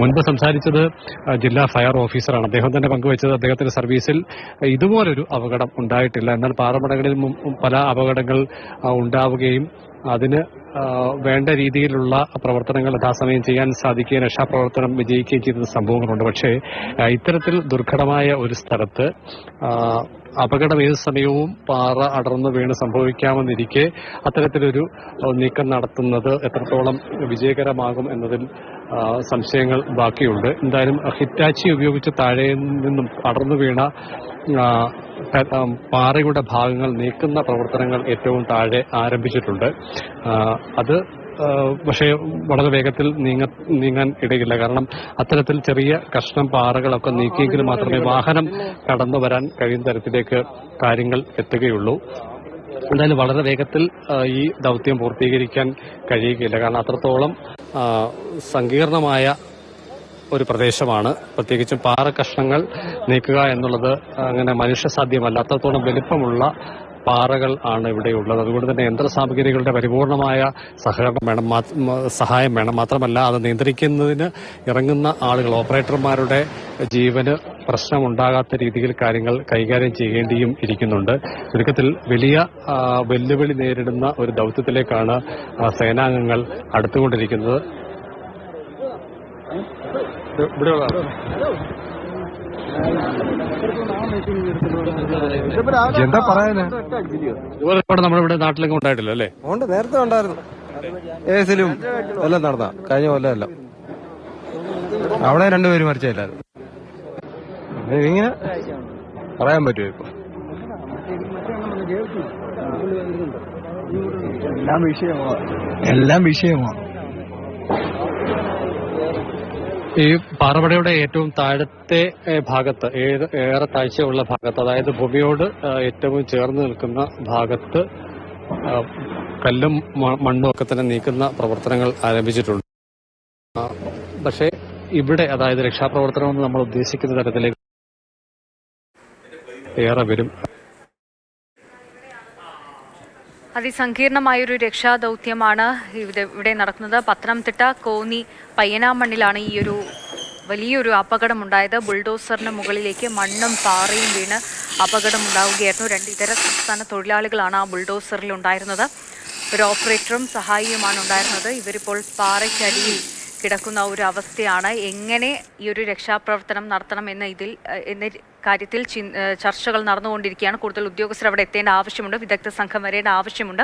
മുൻപ് സംസാരിച്ചത് ജില്ലാ ഫയർ ഓഫീസറാണ്. അദ്ദേഹം തന്നെ പങ്കുവച്ചത് അദ്ദേഹത്തിന്റെ സർവീസിൽ ഇതുപോലൊരു അപകടം ഉണ്ടായിട്ടില്ല. എന്നാൽ പാറമടകളിൽ പല അപകടങ്ങൾ ഉണ്ടാവുകയും അതിന് വേണ്ട രീതിയിലുള്ള പ്രവർത്തനങ്ങൾ യഥാസമയം ചെയ്യാൻ സാധിക്കുകയും രക്ഷാപ്രവർത്തനം വിജയിക്കുകയും ചെയ്ത സംഭവങ്ങളുണ്ട്. പക്ഷേ ഇത്തരത്തിൽ ദുർഘടമായ ഒരു സ്ഥലത്ത് അപകടം ഏത് സമയവും പാറ അടർന്നു വീണ് സംഭവിക്കാമെന്നിരിക്കെ അത്തരത്തിലൊരു നീക്കം നടത്തുന്നത് എത്രത്തോളം വിജയകരമാകും എന്നതിൽ സംശയങ്ങൾ ബാക്കിയുണ്ട്. എന്തായാലും ഹിറ്റാച്ചി ഉപയോഗിച്ച് താഴെ നിന്നും അടർന്നു വീണ പാറയുടെ ഭാഗങ്ങൾ നീക്കുന്ന പ്രവർത്തനങ്ങൾ ഏറ്റവും താഴെ ആരംഭിച്ചിട്ടുണ്ട്. അത് പക്ഷേ വളരെ വേഗത്തിൽ നീങ്ങ നീങ്ങാൻ ഇടയില്ല. കാരണം അത്തരത്തിൽ ചെറിയ കഷ്ണം പാറകളൊക്കെ നീക്കിയെങ്കിൽ മാത്രമേ വാഹനം കടന്നു വരാൻ കഴിയുന്ന തരത്തിലേക്ക് കാര്യങ്ങൾ എത്തുകയുള്ളൂ. എന്തായാലും വളരെ വേഗത്തിൽ ഈ ദൗത്യം പൂർത്തീകരിക്കാൻ കഴിയുകയില്ല. കാരണം അത്രത്തോളം സങ്കീർണമായ ഒരു പ്രദേശമാണ്. പ്രത്യേകിച്ചും പാറ കഷ്ണങ്ങൾ നീക്കുക എന്നുള്ളത് അങ്ങനെ മനുഷ്യ സാധ്യമല്ല. അത്രത്തോളം വലിപ്പമുള്ള പാറകൾ ആണ് ഇവിടെയുള്ളത് അതുകൊണ്ട് തന്നെ യന്ത്ര സാമഗ്രികളുടെ പരിപൂർണമായ സഹകരണം വേണം. സഹായം വേണം. മാത്രമല്ല അത് നിയന്ത്രിക്കുന്നതിന് ഇറങ്ങുന്ന ആളുകൾ ഓപ്പറേറ്റർമാരുടെ ജീവന് പ്രശ്നമുണ്ടാകാത്ത രീതിയിൽ കാര്യങ്ങൾ കൈകാര്യം ചെയ്യേണ്ടിയും ഇരിക്കുന്നുണ്ട്. ചുരുക്കത്തിൽ വലിയ വെല്ലുവിളി നേരിടുന്ന ഒരു ദൌത്യത്തിലേക്കാണ് സേനാംഗങ്ങൾ അടുത്തുകൊണ്ടിരിക്കുന്നത്. ഇവിടെയുള്ള എന്താ പറയാനാ? ഇതുപോലെ ഇവിടെ നാട്ടിലൊക്കെ ഉണ്ടായിട്ടില്ല അല്ലേ? ഉണ്ട് നേരത്തെ ഉണ്ടായിരുന്നു. ഏസിലും എല്ലാം നടന്ന. കഴിഞ്ഞ കൊല്ലം എല്ലാം. അവിടെ രണ്ടുപേരും മരിച്ചില്ലായിരുന്നു ഇങ്ങനെ പറയാൻ പറ്റുമോ ഇപ്പൊ? എല്ലാം വിഷയമാണ് എല്ലാം വിഷയമാണ്. ഈ പാറമടയുടെ ഏറ്റവും താഴത്തെ ഭാഗത്ത് ഏറെ താഴ്ചയുള്ള ഭാഗത്ത് അതായത് ഭൂമിയോട് ഏറ്റവും ചേർന്ന് നിൽക്കുന്ന ഭാഗത്ത് കല്ലും മണ്ണും ഒക്കെ തന്നെ നീക്കുന്ന പ്രവർത്തനങ്ങൾ ആരംഭിച്ചിട്ടുണ്ട്. പക്ഷേ ഇവിടെ അതായത് രക്ഷാപ്രവർത്തനം നമ്മൾ ഉദ്ദേശിക്കുന്ന തരത്തിലേക്ക് ഏറെ വരും. അതിസങ്കീർണമായൊരു രക്ഷാദൗത്യമാണ് ഇവിടെ ഇവിടെ നടക്കുന്നത്. പത്തനംതിട്ട കോന്നി പയ്യനാമണ്ണിലാണ് ഈ ഒരു വലിയൊരു അപകടമുണ്ടായത്. ബുൾഡോസറിന് മുകളിലേക്ക് മണ്ണും പാറയും വീണ് അപകടമുണ്ടാവുകയായിരുന്നു. രണ്ട് ഇതര സംസ്ഥാന തൊഴിലാളികളാണ് ആ ബുൾഡോസറിൽ ഉണ്ടായിരുന്നത് ഒരു ഓപ്പറേറ്ററും സഹായിയുമാണ് ഉണ്ടായിരുന്നത്. ഇവരിപ്പോൾ പാറയ്ക്കരിയിൽ കിടക്കുന്ന ഒരു അവസ്ഥയാണ് എങ്ങനെ ഈ ഒരു രക്ഷാപ്രവർത്തനം നടത്തണം എന്ന ഇതിൽ എന്ന കാര്യത്തിൽ ചർച്ചകൾ നടന്നുകൊണ്ടിരിക്കുകയാണ്. കൂടുതൽ ഉദ്യോഗസ്ഥർ അവിടെ എത്തേണ്ട ആവശ്യമുണ്ട്. വിദഗ്ധ സംഘം വരേണ്ട ആവശ്യമുണ്ട്.